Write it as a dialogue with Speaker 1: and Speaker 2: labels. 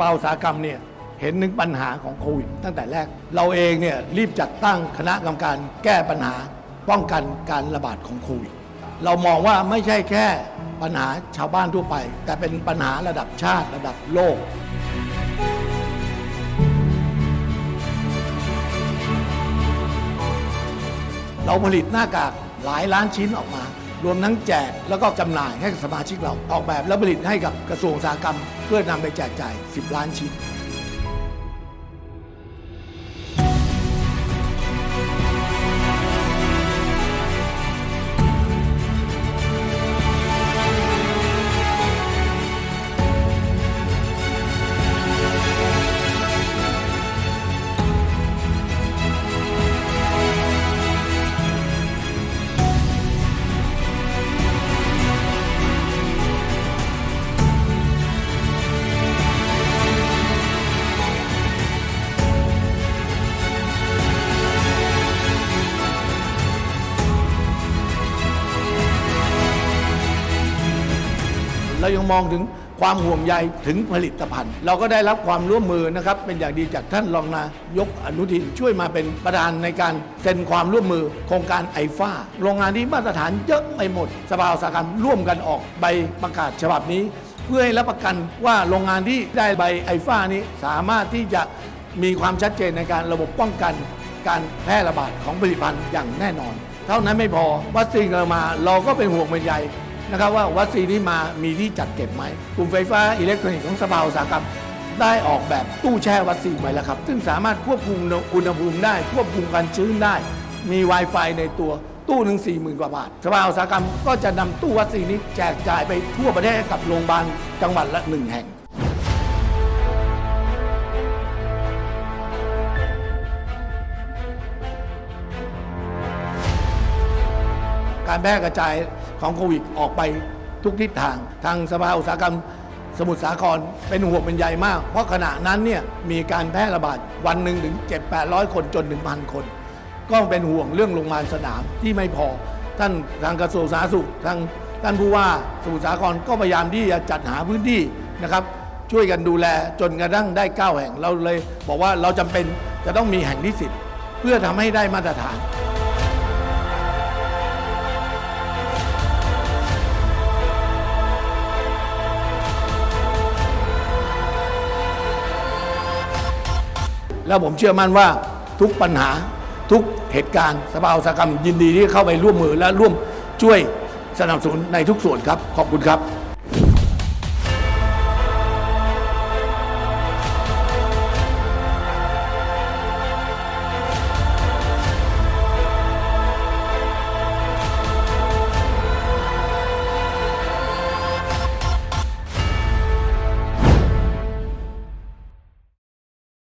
Speaker 1: ภาอุตสาหกรรมเนี่ยเห็นถึงปัญหาของโควิดตั้งแต่แรก เราเองเนี่ยรีบจัดตั้งคณะกรรมการแก้ปัญหาป้องกันการระบาดของโควิด เรามองว่าไม่ใช่แค่ปัญหาชาวบ้านทั่วไป แต่เป็นปัญหาระดับชาติระดับโลก เราผลิตหน้ากากหลายล้านชิ้นออกมา รวมทั้งแจกแล้วก็จำหน่ายให้กับสมาชิกเรา ออกแบบและผลิตให้กับกระทรวงอุตสาหกรรม เพื่อนำไปแจกจ่าย 10 ล้านชิ้น เรายังมองถึงความห่วงใยถึงผลิตภัณฑ์ เราก็ได้รับความร่วมมือนะครับเป็นอย่างดีจากท่านรองนายกอนุทินช่วยมาเป็นประธานในการเซ็นความร่วมมือโครงการไอฟ้าโรงงานที่มาตรฐานเยอะไปหมดสภาอุตสาหกรรมร่วมกันออกใบประกาศฉบับนี้ เพื่อให้รับประกันว่าโรงงานที่ได้ใบไอฟ้านี้สามารถที่จะมีความชัดเจนในการระบบป้องกัน การแพร่ระบาดของผลิตภัณฑ์อย่างแน่นอน เท่านั้นไม่พอวัคซีนเรามา เราก็เป็นห่วงเป็นใย นะครับว่าวัคซีนที่มามีที่จัดเก็บไหมกลุ่มไฟฟ้าอิเล็กทรอนิกส์ของสภาอุตสาหกรรม ได้ออกแบบตู้แช่วัคซีนไว้แล้วครับ ซึ่งสามารถควบคุมอุณหภูมิได้ ควบคุมการชื้นได้ มี Wi-Fi ในตัวตู้หนึ่งสี่หมื่นกว่าบาทสภาอุตสาหกรรมก็จะนำตู้วัคซีนนี้แจกจ่ายไปทั่วประเทศกับโรงพยาบาลจังหวัดละหนึ่งแห่งการแพร่กระจาย ของโควิดออกไปทุกทิศทาง ทางสภาอุตสาหกรรมสมุทรสาครเป็นห่วงเป็นใยมาก เพราะขณะนั้นเนี่ยมีการแพร่ระบาดวันหนึ่งถึง 7 8 0 0 คนจนถึงพันคน ก็เป็นห่วงเรื่องโรงพยาบาลสนามที่ไม่พอ ท่านทางกระทรวงสาธารณสุขทางท่านผู้ว่าสมุทรสาครก็พยายามที่จะจัดหาพื้นที่นะครับช่วยกันดูแลจนกระทั่งได้ 9 แห่งเราเลย บอกว่าเราจำเป็นจะต้องมีแห่งที่ 10 เพื่อทำให้ได้มาตรฐาน แล้วผมเชื่อมั่นว่าทุกปัญหาทุกเหตุการณ์สภาอุตสาหกรรมยินดีที่เข้าไปร่วมมือและร่วมช่วยสนับสนุนในทุกส่วนครับ ขอบคุณครับ